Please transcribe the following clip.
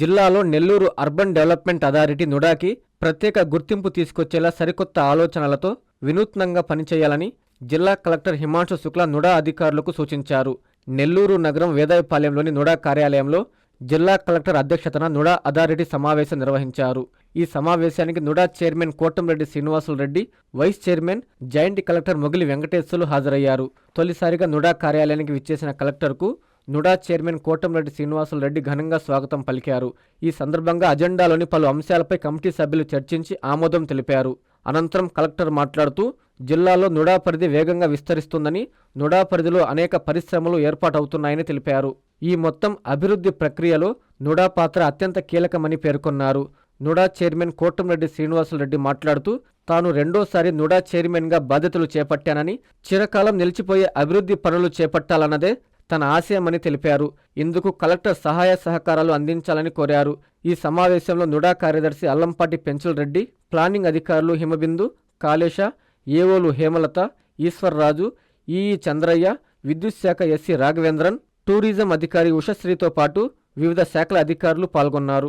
జిల్లాలో Nellore urban development authority నుడాకి ప్రత్యేక గుర్తింపు తీసుకొచ్చేలా సరికొత్త ఆలోచనలతో వినూత్నంగా పనిచేయాలని జిల్లా కలెక్టర్ హిమాంశు శుక్లా నుడా అధికారులకు సూచించారు. నెల్లూరు నగరం వేదాయపాలెంలోని నుడా కార్యాలయంలో జిల్లా కలెక్టర్ అధ్యక్షతన నుడా అథారిటీ సమావేశం నిర్వహించారు. ఈ సమావేశానికి NUDA chairman Kotamreddy Srinivasulu Reddy vice chairman joint collector Mogili Venkateswarlu హాజరయ్యారు. తొలిసారిగా నుడా కార్యాలయానికి విచ్చేసిన కలెక్టర్కు నుడా చైర్మన్ కోటంరెడ్డి శ్రీనివాసులు రెడ్డి ఘనంగా స్వాగతం పలికారు. ఈ సందర్భంగా అజెండాలోని పలు అంశాలపై కమిటీ సభ్యులు చర్చించి ఆమోదం తెలిపారు. అనంతరం కలెక్టర్ మాట్లాడుతూ జిల్లాలో నుడా పరిధి వేగంగా విస్తరిస్తుందని నుడా పరిధిలో అనేక పరిశ్రమలు ఏర్పాటవుతున్నాయని తెలిపారు. ఈ మొత్తం అభివృద్ధి ప్రక్రియలో నుడా పాత్ర అత్యంత కీలకమని పేర్కొన్నారు. నుడా చైర్మన్ కోటంరెడ్డి శ్రీనివాసులరెడ్డి మాట్లాడుతూ తాను రెండోసారి నుడా చైర్మన్గా బాధ్యతలు చేపట్టానని చిరకాలం నిలిచిపోయే అభివృద్ధి పనులు చేపట్టాలన్నదే తన ఆశయమని తెలిపారు. ఇందుకు కలెక్టర్ సహాయ సహకారాలు అందించాలని కోరారు. ఈ సమావేశంలో నుడా కార్యదర్శి అల్లంపాటి పెంచుల్ రెడ్డి ప్లానింగ్ అధికారులు హిమబిందు కాళేశ ఏవోలు హేమలత ఈశ్వర్రాజు ఈఈ చంద్రయ్య విద్యుత్ శాఖ ఎస్సీ రాఘవేంద్రన్ టూరిజం అధికారి ఉషశ్రీతో పాటు వివిధ శాఖల అధికారులు పాల్గొన్నారు.